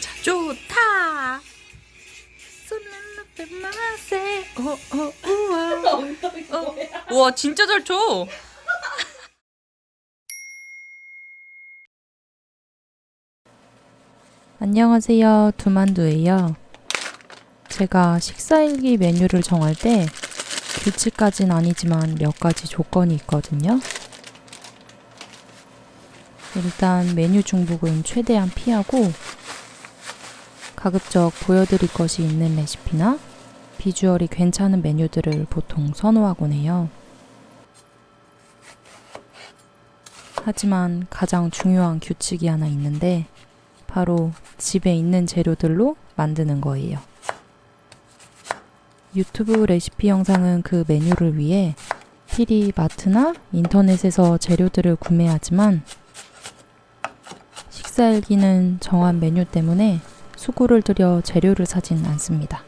자, 좋다. 어, 어, 어. 우와, 진짜 잘 쳐. 안녕하세요. 두만두예요. 제가 식사일기 메뉴를 정할 때 규칙까진 아니지만 몇 가지 조건이 있거든요. 일단 메뉴 중복은 최대한 피하고 가급적 보여드릴 것이 있는 레시피나 비주얼이 괜찮은 메뉴들을 보통 선호하곤 해요. 하지만 가장 중요한 규칙이 하나 있는데 바로 집에 있는 재료들로 만드는 거예요. 유튜브 레시피 영상은 그 메뉴를 위해 필히 마트나 인터넷에서 재료들을 구매하지만 식사일기는 정한 메뉴 때문에 수고를 들여 재료를 사진 않습니다.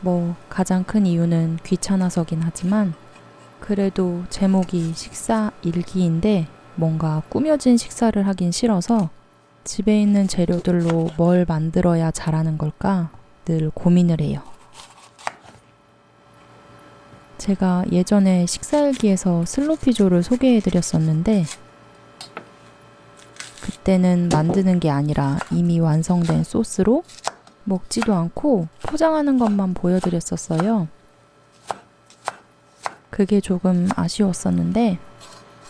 뭐 가장 큰 이유는 귀찮아서긴 하지만 그래도 제목이 식사 일기인데 뭔가 꾸며진 식사를 하긴 싫어서 집에 있는 재료들로 뭘 만들어야 잘하는 걸까 늘 고민을 해요. 제가 예전에 식사일기에서 슬로피조를 소개해 드렸었는데 그때는 만드는 게 아니라 이미 완성된 소스로 먹지도 않고 포장하는 것만 보여드렸었어요. 그게 조금 아쉬웠었는데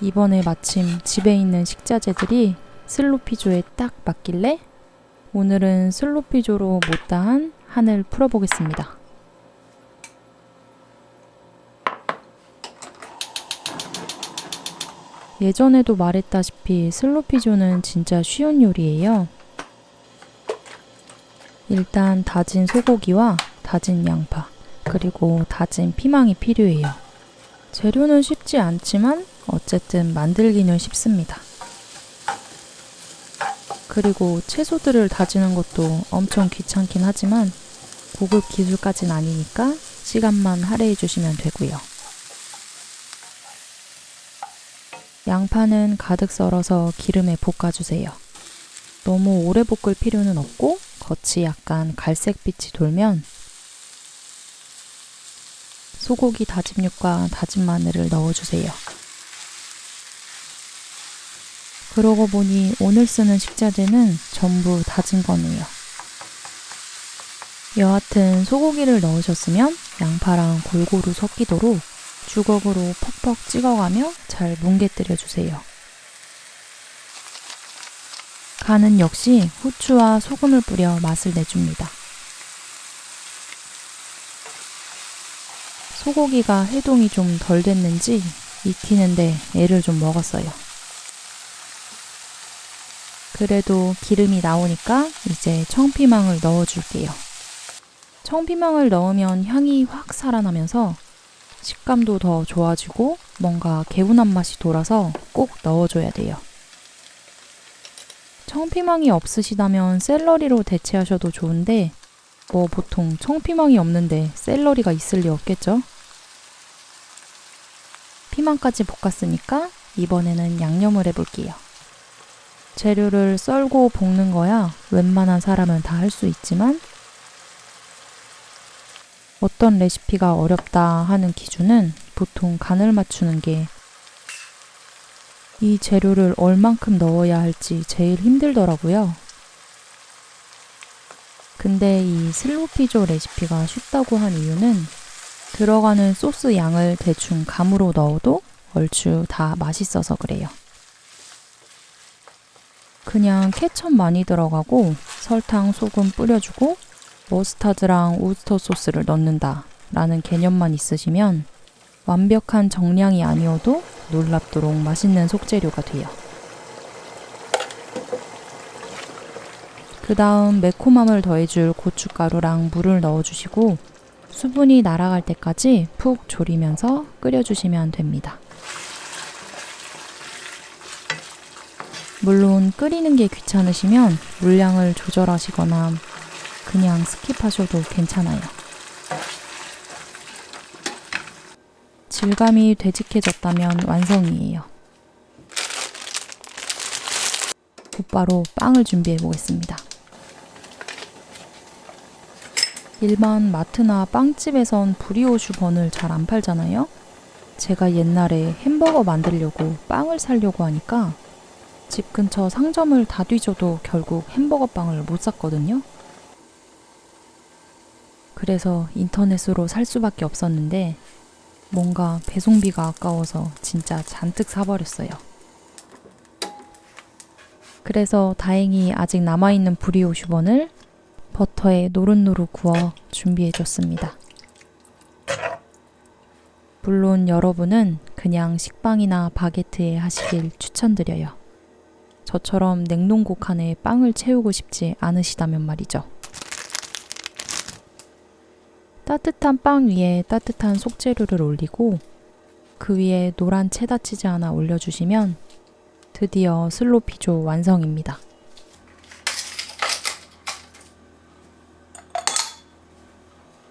이번에 마침 집에 있는 식자재들이 슬로피조에 딱 맞길래 오늘은 슬로피조로 못다한 한을 풀어보겠습니다. 예전에도 말했다시피 슬로피조는 진짜 쉬운 요리예요. 일단 다진 소고기와 다진 양파, 그리고 다진 피망이 필요해요. 재료는 쉽지 않지만 어쨌든 만들기는 쉽습니다. 그리고 채소들을 다지는 것도 엄청 귀찮긴 하지만 고급 기술까진 아니니까 시간만 할애해 주시면 되고요. 양파는 가득 썰어서 기름에 볶아주세요. 너무 오래 볶을 필요는 없고 겉이 약간 갈색빛이 돌면 소고기 다짐육과 다진 마늘을 넣어주세요. 그러고 보니 오늘 쓰는 식자재는 전부 다진 거네요. 여하튼 소고기를 넣으셨으면 양파랑 골고루 섞이도록 주걱으로 퍽퍽 찍어가며 잘 뭉개뜨려 주세요. 간은 역시 후추와 소금을 뿌려 맛을 내줍니다. 소고기가 해동이 좀 덜 됐는지 익히는데 애를 좀 먹었어요. 그래도 기름이 나오니까 이제 청피망을 넣어줄게요. 청피망을 넣으면 향이 확 살아나면서 식감도 더 좋아지고 뭔가 개운한 맛이 돌아서 꼭 넣어줘야 돼요. 청피망이 없으시다면 샐러리로 대체하셔도 좋은데 뭐 보통 청피망이 없는데 샐러리가 있을 리 없겠죠? 피망까지 볶았으니까 이번에는 양념을 해볼게요. 재료를 썰고 볶는 거야 웬만한 사람은 다 할 수 있지만 어떤 레시피가 어렵다 하는 기준은 보통 간을 맞추는 게 이 재료를 얼만큼 넣어야 할지 제일 힘들더라고요. 근데 이 슬로피조 레시피가 쉽다고 한 이유는 들어가는 소스 양을 대충 감으로 넣어도 얼추 다 맛있어서 그래요. 그냥 케첩 많이 들어가고 설탕, 소금 뿌려주고 머스타드랑 우스터 소스를 넣는다 라는 개념만 있으시면 완벽한 정량이 아니어도 놀랍도록 맛있는 속재료가 돼요. 그 다음 매콤함을 더해줄 고춧가루랑 물을 넣어주시고 수분이 날아갈 때까지 푹 졸이면서 끓여주시면 됩니다. 물론 끓이는 게 귀찮으시면 물량을 조절하시거나 그냥 스킵하셔도 괜찮아요. 질감이 되직해졌다면 완성이에요. 곧바로 빵을 준비해 보겠습니다. 일반 마트나 빵집에선 브리오슈 번을 잘 안 팔잖아요? 제가 옛날에 햄버거 만들려고 빵을 사려고 하니까 집 근처 상점을 다 뒤져도 결국 햄버거 빵을 못 샀거든요. 그래서 인터넷으로 살 수밖에 없었는데 뭔가 배송비가 아까워서 진짜 잔뜩 사버렸어요. 그래서 다행히 아직 남아있는 브리오 슈번을 버터에 노릇노릇 구워 준비해줬습니다. 물론 여러분은 그냥 식빵이나 바게트에 하시길 추천드려요. 저처럼 냉동고 칸에 빵을 채우고 싶지 않으시다면 말이죠. 따뜻한 빵 위에 따뜻한 속재료를 올리고 그 위에 노란 체다 치즈 하나 올려주시면 드디어 슬로피조 완성입니다.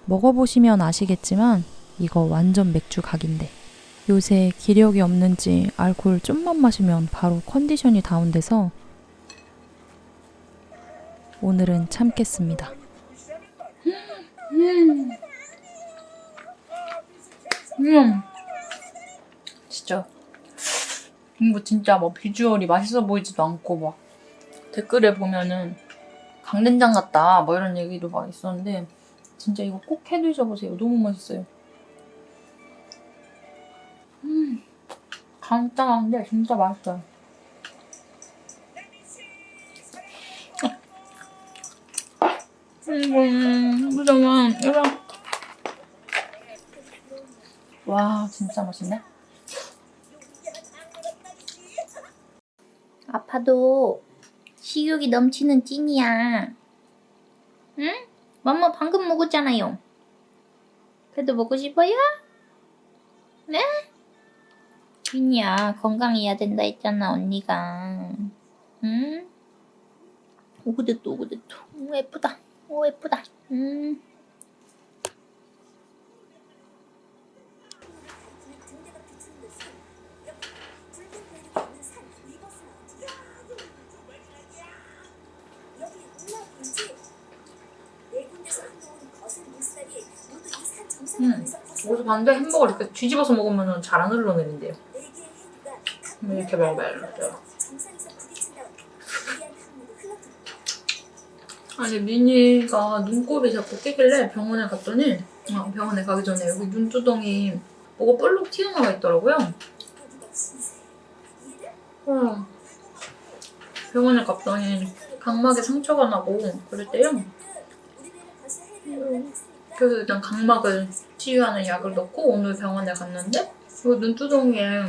먹어보시면 아시겠지만 이거 완전 맥주 각인데 요새 기력이 없는지 알코올 좀만 마시면 바로 컨디션이 다운돼서 오늘은 참겠습니다. 음, 진짜 이거 진짜 뭐 비주얼이 맛있어 보이지도 않고 막 댓글에 보면은 강된장 같다 뭐 이런 얘기도 막 있었는데 진짜 이거 꼭 해 드셔보세요. 너무 맛있어요. 음, 간단한데 진짜 맛있어요. 음, 무정은 이거 와 진짜 맛있네. 아파도 식욕이 넘치는 찐이야. 응? 맘마 방금 먹었잖아요. 그래도 먹고 싶어요? 네? 찐이야 건강해야 된다 했잖아 언니가. 응? 오그됐다 오그됐다. 오 예쁘다. 오 예쁘다. 음. 음, 어디서 봤는데 햄버거를 이렇게 뒤집어서 먹으면 잘 안 흘러내린대요. 이렇게 먹어야 돼요. 아니 미니가 눈곱이 자꾸 끼길래 병원에 갔더니 아, 병원에 가기 전에 여기 눈두덩이 뭐가 볼록 튀어나와 있더라고요. 어. 병원에 갔더니 각막에 상처가 나고 그랬대요. 그래서 일단 각막을 치유하는 약을 넣고 오늘 병원에 갔는데 그 눈두덩이에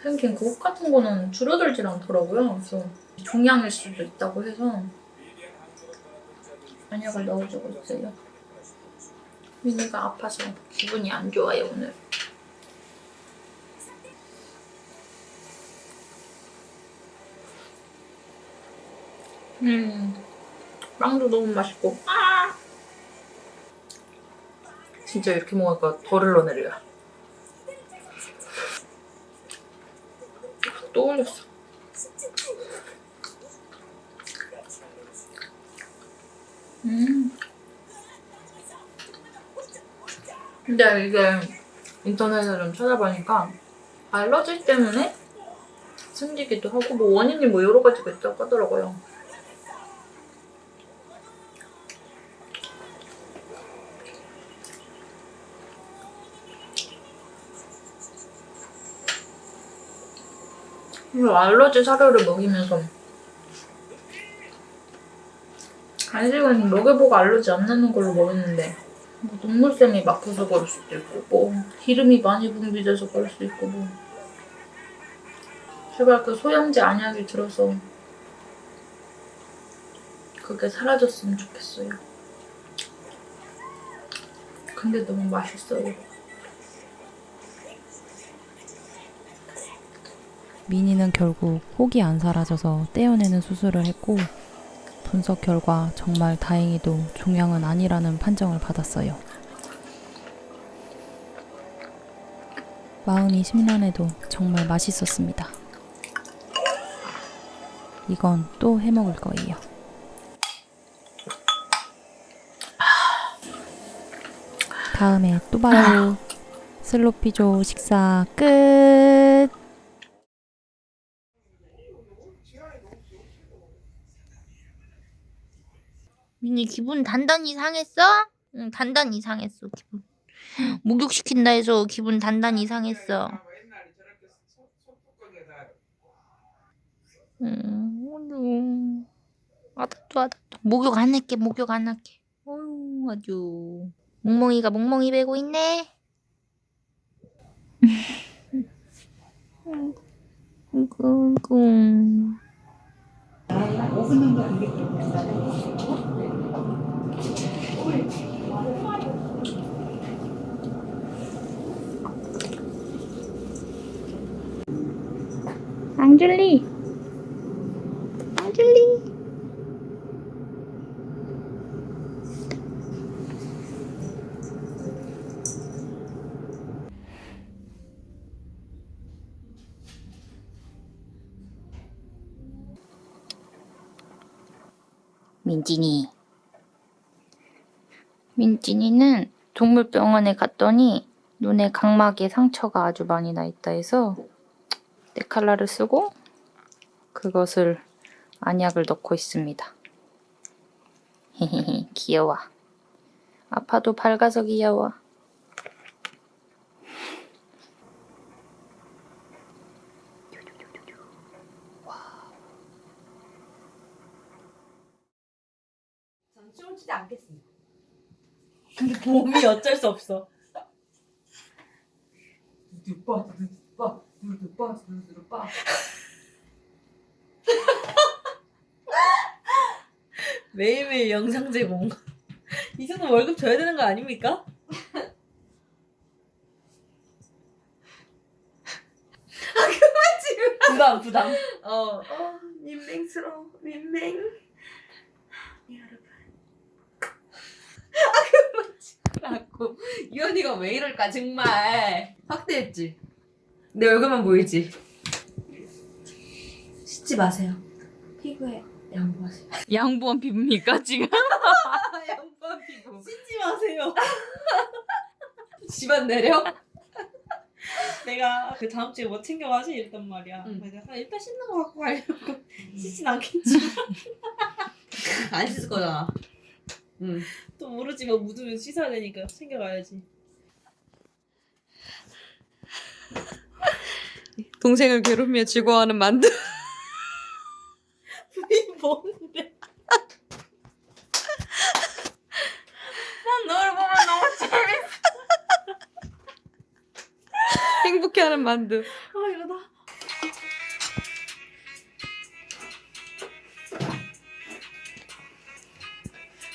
생긴 그 혹 같은 거는 줄어들질 않더라고요. 그래서 종양일 수도 있다고 해서 안약을 넣어주고 있어요. 미니가 아파서 기분이 안 좋아요 오늘. 음, 빵도 너무 맛있고. 아! 진짜 이렇게 먹으니까 덜 흘러내려요. 또 올렸어. 음. 근데 이게 인터넷에 좀 찾아보니까 알러지 때문에 생기기도 하고 뭐 원인이 뭐 여러 가지가 있다고 하더라고요. 알러지 사료를 먹이면서 간식은 먹여보고 알러지 안 나는 걸로 먹였는데 뭐 눈물샘이 막혀서 그럴 수도 있고 뭐 기름이 많이 분비돼서 그럴 수도 있고 뭐 제발 그 소염제 안약이 들어서 그게 사라졌으면 좋겠어요. 근데 너무 맛있어요. 미니는 결국 혹이 안 사라져서 떼어내는 수술을 했고 분석 결과 정말 다행히도 종양은 아니라는 판정을 받았어요. 마음이 심란해도 정말 맛있었습니다. 이건 또 해 먹을 거예요. 다음에 또 봐요. 슬로피조 식사 끝. 민이 기분 단단히 상했어? 응, 단단히 상했어, 기분. 목욕시킨다 해서 기분 단단히 상했어. 음, 아주. 아닥도 아닥도. 목욕 안 할게, 목욕 안 할게. 어휴, 아주. 몽몽이가 몽몽이 베고 있네. 꿍꿍. 앙줄리. 앙줄리. 민진이. 민진이는 동물병원에 갔더니 눈에 각막에 상처가 아주 많이 나 있다 해서 데칼라를 쓰고 그것을 안약을 넣고 있습니다. 헤헤헤 귀여워. 아파도 밝아서 귀여워. 전 춤추지 않겠습니다. 근데 몸이 어쩔 수 없어. 두두빠 두두빠 매일매일 영상 제공. 이 정도 월급 줘야 되는 거 아닙니까? 아 그만 지금 부담 부담. 어. 어 민맹스러워 민맹. 여러분. 라고 유연이가 왜 이럴까 정말. 확대했지? 내 얼굴만 보이지? 씻지 마세요. 피부에 양보하세요. 양보한 피부입니까 지금? 양보한 피부. 씻지 마세요. 집안 내려? 내가 그 다음 주에 뭐 챙겨가지 이랬단 말이야. 응. 그래서 아, 일단 씻는 거 갖고 가려고. 씻진 않겠지. 안 씻을 거잖아. 응 또 모르지만 묻으면 씻어야 되니까 챙겨가야지. 동생을 괴롭히며 즐거워하는 만두 이 뭔데? 난 너를 보면 너무 재밌어 행복해하는 만두 아 이러다.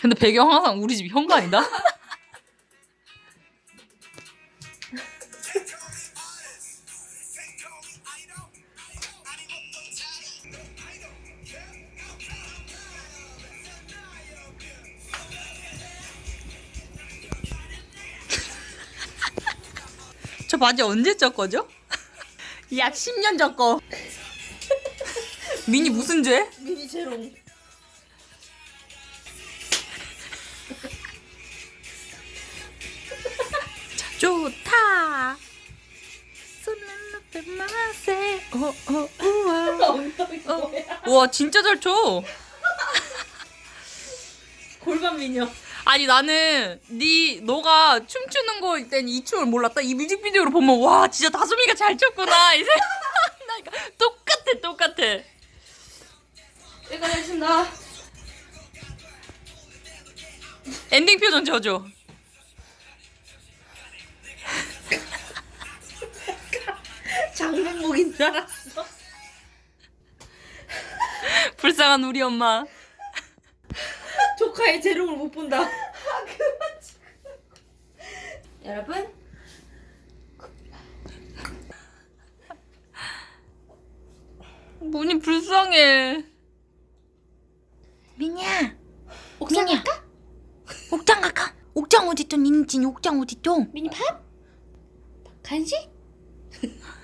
근데 배경 항상 우리 집 현관이다. 저 바지 언제 쪘 거죠? 약 10년 전 거. 미니 무슨 죄? 미니 재롱. 좋다. 손을. 오오 우와. 엉덩이 뭐야? 와 진짜 잘 쳐. 골반 미녀. 아니 나는 네 너가 춤추는 거일 땐 이 춤을 몰랐다. 이 뮤직비디오를 보면 와 진짜 다솜이가 잘 췄구나. 이 생각나니까 똑같아 똑같아. 내가 해준다 엔딩 표정 져줘. 불쌍한 우리 엄마. 조카의 재롱을 못 본다. 여러분 문이 불쌍해. 민이야. 옥상 갈까? 옥장 갈까? 옥장 어딨어? 니진 옥장 어딨어? 미니 밥? 간식?